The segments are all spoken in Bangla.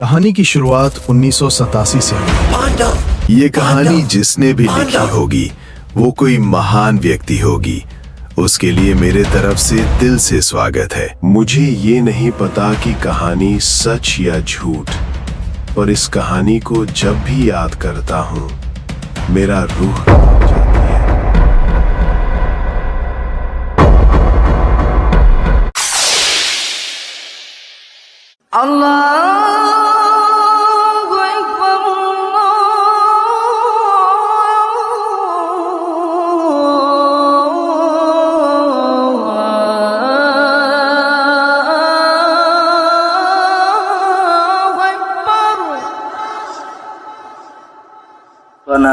कहानी की शुरुआत उन्नीस सौ सतासी से हुई। ये कहानी जिसने भी लिखी होगी वो कोई महान व्यक्ति होगी। उसके लिए मेरे तरफ़ से दिल से स्वागत है। मुझे ये नहीं पता कि कहानी सच या झूठ पर इस कहानी को जब भी याद करता हूँ मेरा रूह जाती है। अल्लाह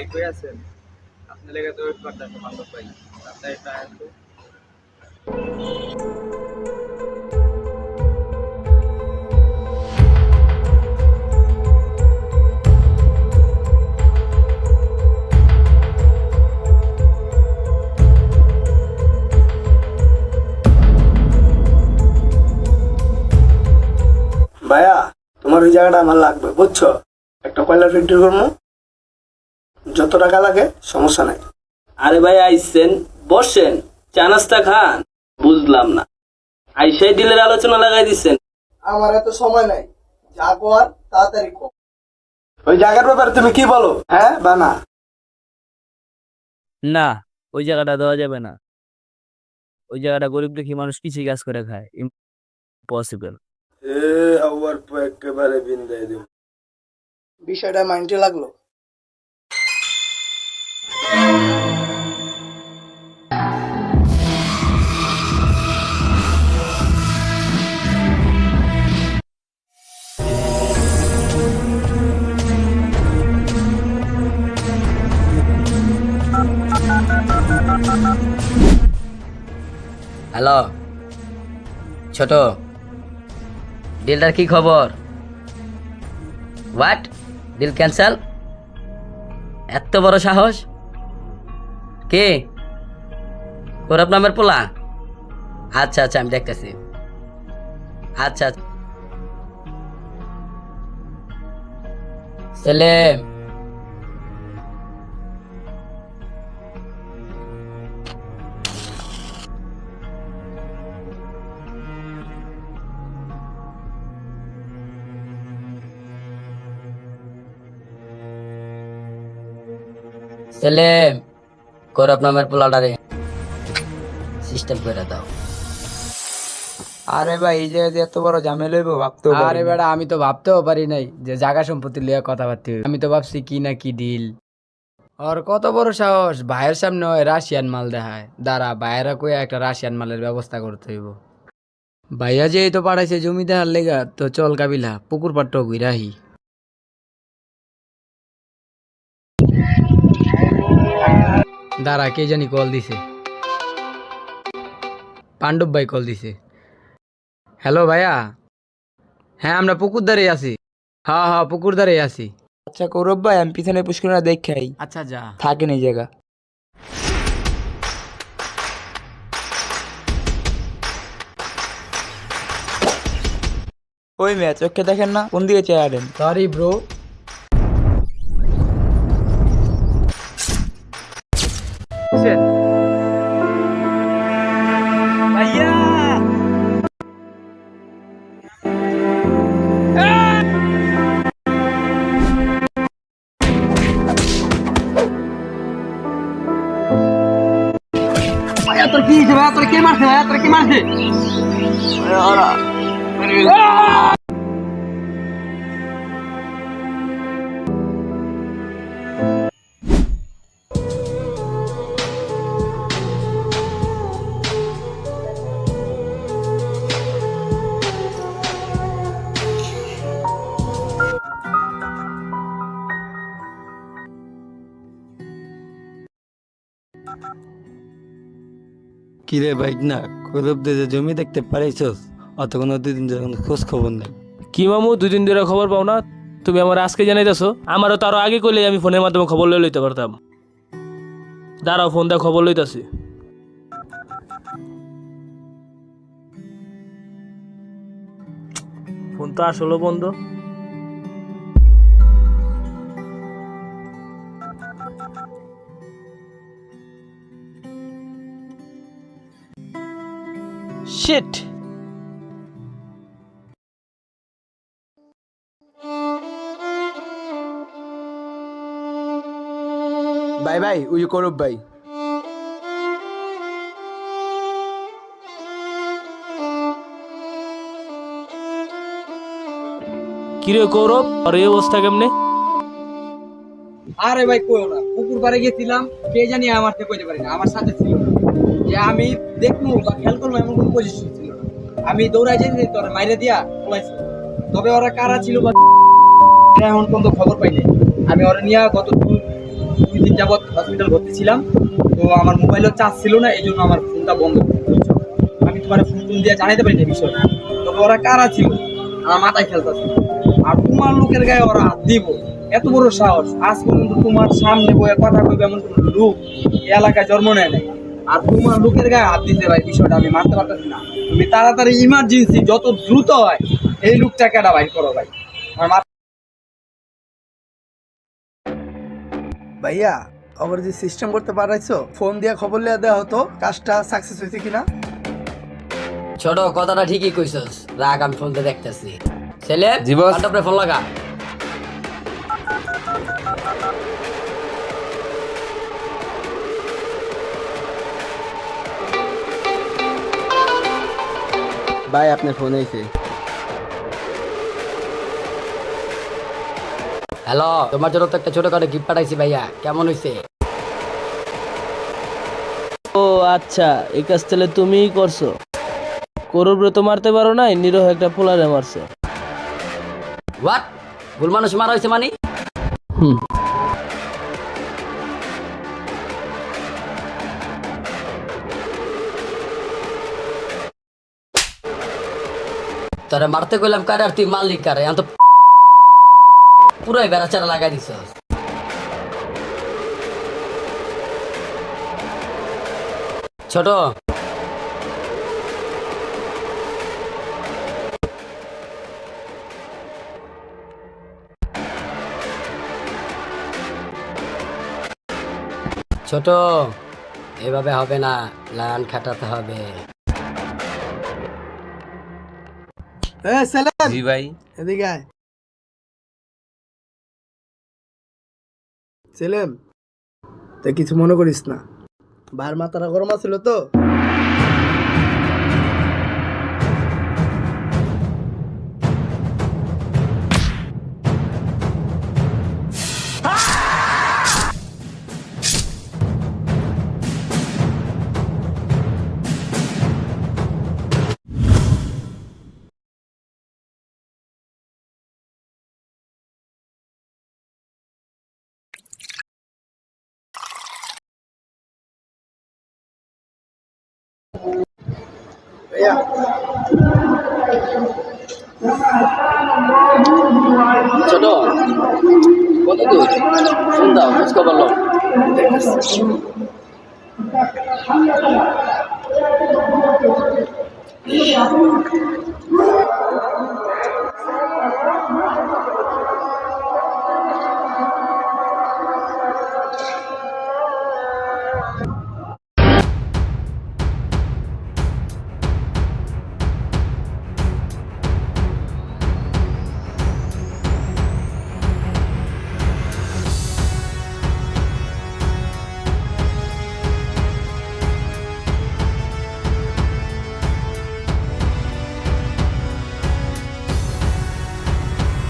ভাই আছেন? আপনি লেগে তো ভাই। আপনার ভাইয়া, তোমার ওই জায়গাটা আমার লাগবে, বুঝছ? একটা কয়লার ফ্যাক্টরি করব? যত টাকা লাগে সমস্যা নাই। আরে ভাই আইসেন বসেন চা নাস্তা খান। বুঝলাম না। আইসাই দিলের আলোচনা লাগাই দিচ্ছেন আমার এত সময় নাই। যা কর তাড়াতাড়ি কর। ওই জায়গার ব্যাপারে তুমি কি বলো? হ্যাঁ বা না? না ওই জায়গাটা দেওয়া যাবে না। ওই জায়গাটা গরিব দুঃখী মানুষ কৃষি কাজ করে খায়। ইম্পসিবল এ আবার একেবারে বিন্দাই দেব বিষয়টা মাইন্ডে লাগল। হ্যালো ছোট ডিলটার কি খবর? হোয়াট ডিল ক্যান্সেল এত বড় সাহস? কে? গৌরব নামের পোলা? আচ্ছা আচ্ছা আমি দেখতেছি। আচ্ছা আচ্ছা। সেলেম নামের পোলাটারে সিস্টেম করে দাও। আরে ভাই এই জায়গাতে এত বড় ঝামেলা হইব ভাবতে আরে বেটা আমি তো ভাবতেও পারি নাই যে জায়গা সম্পত্তি লিয়ে কথাবার্তা হইবে। আমি তো ভাবছি কি না কি ডিল ওর কত বড় সাহস ভাইয়ের সামনে ওই রাশিয়ান মাল দেখায়। দাঁড়া ভাইয়েরা কই একটা রাশিয়ান মালের ব্যবস্থা করতে হইব। ভাইয়া যে এই তো পাঠাইছে জমি দেখার লেগা তো চল কাবিলা পুকুর পাট্ট ঘুরাহি দাঁড়া কে জানি কল দিছে। পাণ্ডব ভাই কল দিছে। হ্যালো ভাইয়া। হ্যাঁ আমরা পুকুর ধারে আছি। হ্যাঁ হ্যাঁ পুকুর ধারে আছি। আচ্ছা কৌরব ভাই আমি পিছনে পুষ্করিণা দেখাই। আচ্ছা যা। থাকেন এই জায়গা। ওই মেয়ে চোখে দেখেন না? কোন দিকে চেয়ে আনেন সরি ব্রো তোরা কি মারছে? কিরে বাইক না কৌরব যে জমি দেখতে পারিছস অত কোনো দুদিন ধরে কোনো খোঁজ খবর নেই। কি মামু দুই দিন ধরে খবর পাও না? তুমি আমার আজকে জানাইতেছো আমারও তো আরও আগে করলে আমি ফোনের মাধ্যমে খবর লই লইতে পারতাম। দাঁড়াও ফোন দিয়ে খবর লইতাছি। ফোন তো আসলো বন্ধ। শিট ভাই ভাই ওই করুপ ভাই। কিরে কৌরব? আর এই অবস্থা কেমনে? আরে ভাই কইও না। পুকুর পাড়ে গেছিলাম কে জানি আমার থেকে কইতে পারি না। আমার সাথে ছিল না। যে আমি দেখব বা খেয়াল করব এমন কোনো পজিশন ছিল না। আমি দৌড়াই যাই তোর মাইরে দিয়া পলাইছি। তবে ওরা কারা ছিল বা এখন পর্যন্ত খবর পাইনি আমি ওরা নিয়ে গত দুই দিন যাবত হসপিটাল ভর্তি ছিলাম। তো আমার মোবাইলও চার্জ ছিল না, এই জন্য আমার ফোনটা বন্ধ আমি তোমার ফোন টোন দিয়ে জানাইতে পারি পারিনি বিষয়টা। তবে ওরা কারা ছিল? আমার মাথায় খেলতেছে আর তোমার লোকের গায়ে ওরা হাত দিব। এত বড় সাহস। আজ পর্যন্ত তোমার সামনে বয়ে কথা কইবে এমন কোন লোক এলাকায় জন্ম নেয় নাই। আর তোমার লোকের গায়ে হাত দিতে ভাই বিষয়টা আমি মানতে পারতেছি না। তুমি তাড়াতাড়ি ইমার্জেন্সি যত দ্রুত হয় এই লোকটাকে একটা বাইর করো ভাই। আমার ভাইয়া আবার যে সিস্টেম করতে পারাইছো ফোন দিয়ে খবর লিয়ে দেওয়া হতো কাজটা সাকসেস হয়েছে কিনা? ছোট কথাটা ঠিকই কইছস। রাগ আমি ফোনতে দেখতেছি। ছেলে জি বস। তারপরে ফোন লাগা? ভাই আপনার ফোন আইছে হ্যালো তোমার জন্য তো একটা ছোটখাটো গিফট পাঠাইছি ভাইয়া। কেমন হইছে? ও আচ্ছা এই কাজ তাহলে তুমিই করছ। করবরে তো মারতে পারো নাই নিরহ একটা পোলারে মারছো। হোয়াট ভুল মানুষ মারা হয়েছে মানে? হুম। তোরে মারতে কইলাম কারে আর তুই মালিক কারে? এখন তো পুরাই বেড়াচারা লাগাই দিছ ছোট। ছোট। এভাবে হবে না লান খাটাতে হবে। এ সেলেম। জি ভাই। এদিকে আয়। সেলেম তা কিছু মনে করিস না। ভাইয়ের মাথাটা গরম আছিল তো? ছোট কত দূর? ফোন দাও খোঁজ খবর লও।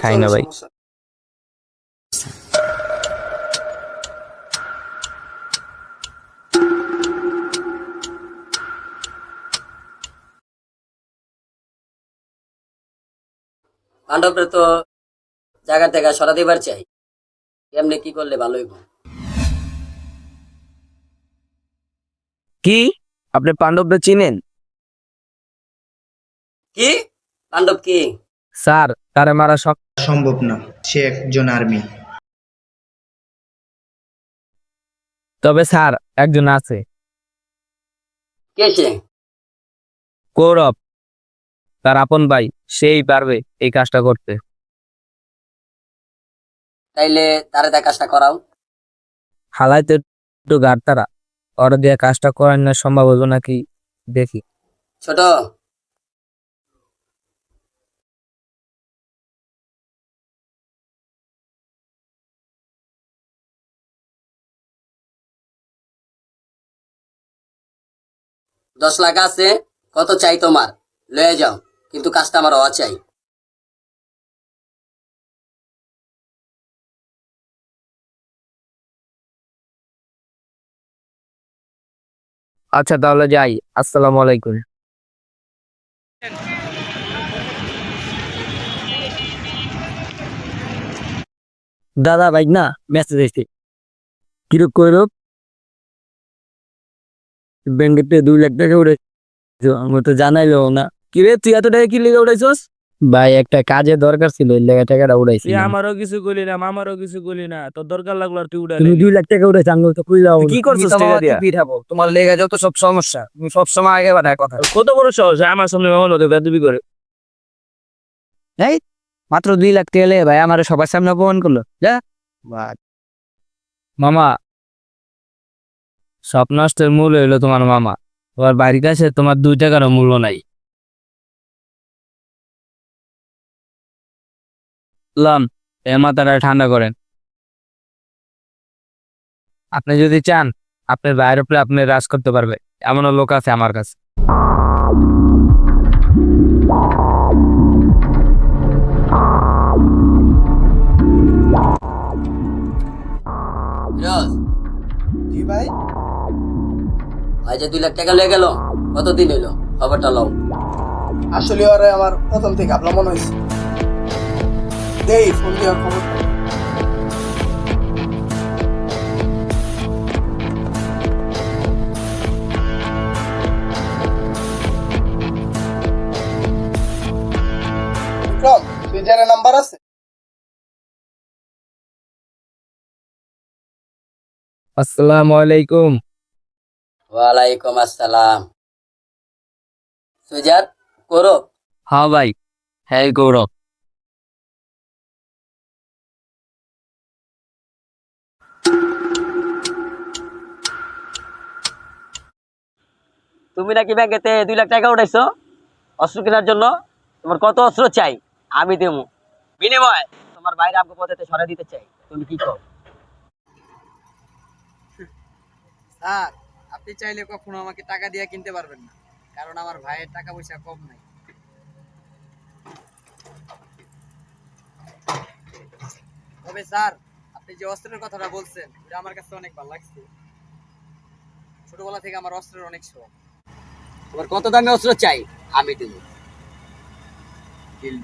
খাই না ভাই সমস্যা। পাণ্ডবরে তো জায়গা থেকে সরা দিবার চাই। এমনি কি করলে ভালো হইব? কি? আপনি পাণ্ডবদের চিনেন? কি? পাণ্ডব কি? স্যার তারে মারা সব সম্ভব না। সে একজন আর্মি। তবে স্যার একজন আছে। কে সে? কৌরব। তার আপন ভাই সেই পারবে এই কাজটা করতে। তাইলে তারে কাজটা করাও। হালাইতে একটু গাড় তারা। ওরা দিয়ে কাজটা করার না সম্ভব হলো নাকি দেখি। ছোট দশ লাখ আছে কত চাই তোমার? লয়ে যাও কিন্তু কাজটা আমার হওয়া চাই আচ্ছা তাহলে যাই। আসসালামু আলাইকুম। দাদা ভাই না? মেসেজ এসছে। কিরক কইরব ব্যাংকেতে দুই লাখ টাকা উঠে আমার তো জানাইলো না। কিরে তুই এত টাকা কি লেগে উঠাইছস ভাই একটা কাজে দরকার ছিল ওই লেগে টাকাটা উঠাইছি আমারও কিছু কইলি না মামারও কিছু কইলি না। তোর দরকার লাগল আর তুই উড়ালি তুমি দুই লাখ টাকা উঠাইছ আমি তো কইলাম। কি করছিস টাকা দিয়া? পিঠাবো তোমার লেগে যত সব সমস্যা তুমি সব সময় আগে বাড়ায় কথা কত বড় সহজ আমার সামনে মামা হতে বেদবি করে। মাত্র দুই লাখ টাকা লেগে ভাই আমার সবার সামনে অপমান করল। যা। মামা সব নষ্টের মূল হইল তোমার মামা। তোমার বাড়ির কাছে তোমার দুই টাকারও মূল্য নাই। লাম এর মাথাটা ঠান্ডা করেন। আপনি যদি চান আপনার বাইরের উপরে আপনি রাজ করতে পারবে। এমনও লোক আছে আমার কাছে। ভাই? ভাই যে দুই লাখ টাকা লয়ে গেল কতদিন হইল? খবরটা লও। আসলে ওরে আমার প্রথম থেকে আপনার মনে হয়েছে দেই ফোন দিয়ে খবর বিক্রম নাম্বার আছে? আসসালামু আলাইকুম। ওয়ালাইকুম আসসালাম। সুজার করো হ্যাঁ ভাই হ্যাঁ গৌরব। তুমি নাকি ব্যাংকেতে দুই লাখ টাকা উঠাইছো? অস্ত্র কেনার জন্য তোমার কত অস্ত্র চাই? আমি দেবো। বিনিময় তোমার বাইরে আমাকে পথে সরাই দিতে চাই। তুমি কি কর স্যার আপনি চাইলে কখনো আমাকে টাকা দিয়ে কিনতে পারবেন না। কারণ আমার ভাইয়ের টাকা পয়সা কম নাই। তবে স্যার, আপনি যে অস্ত্রের কথাটা বলছেন, এটা আমার কাছে অনেক ভালো লাগছে। ছোটবেলা থেকে আমার অস্ত্রের অনেক শখ। তোমার কত দামে অস্ত্র চাই? আমি দেবো। ডিল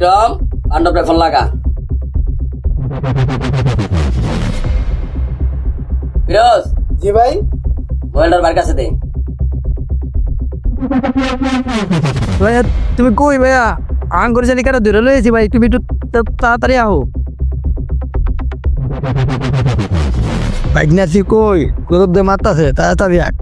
বিক্রম পাণ্ডবরে ফোন লাগা? ফিরোজ জি ভাই। মোবাইলটার বার কাছে দে। ভাইয়া তুমি কই ভাইয়া? আং করে জানি কেন দূরে লয়েছি ভাই? তুমি একটু তা- তাড়াতাড়ি আহো। বাইকনাসি কই? গরব দে মারতাছে তাড়াতাড়ি আয়।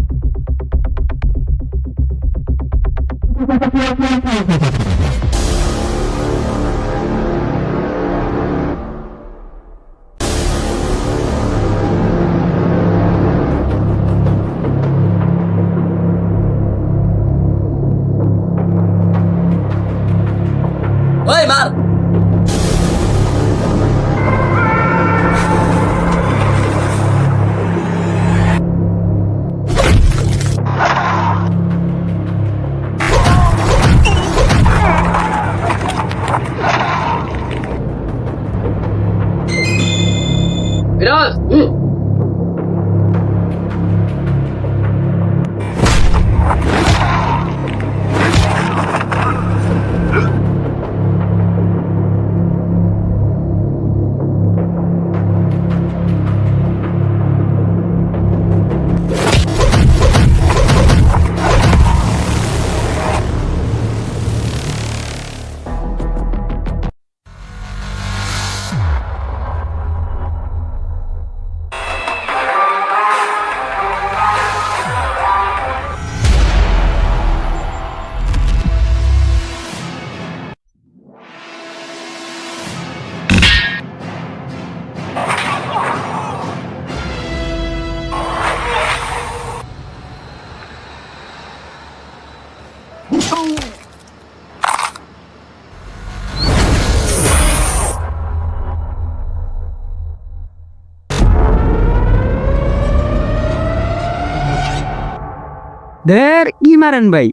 দের কি মারেন ভাই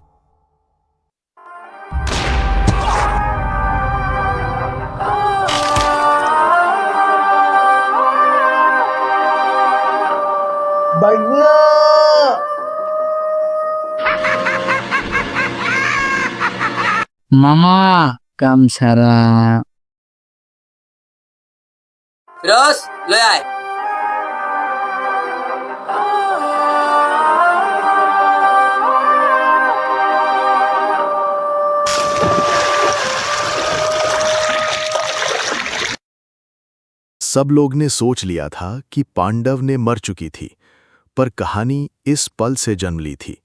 মামা কাম সারা ফিরোজ লয় सब लोग ने सोच लिया था कि पांडव ने मर चुकी थी, पर कहानी इस पल से जन्म ली थी।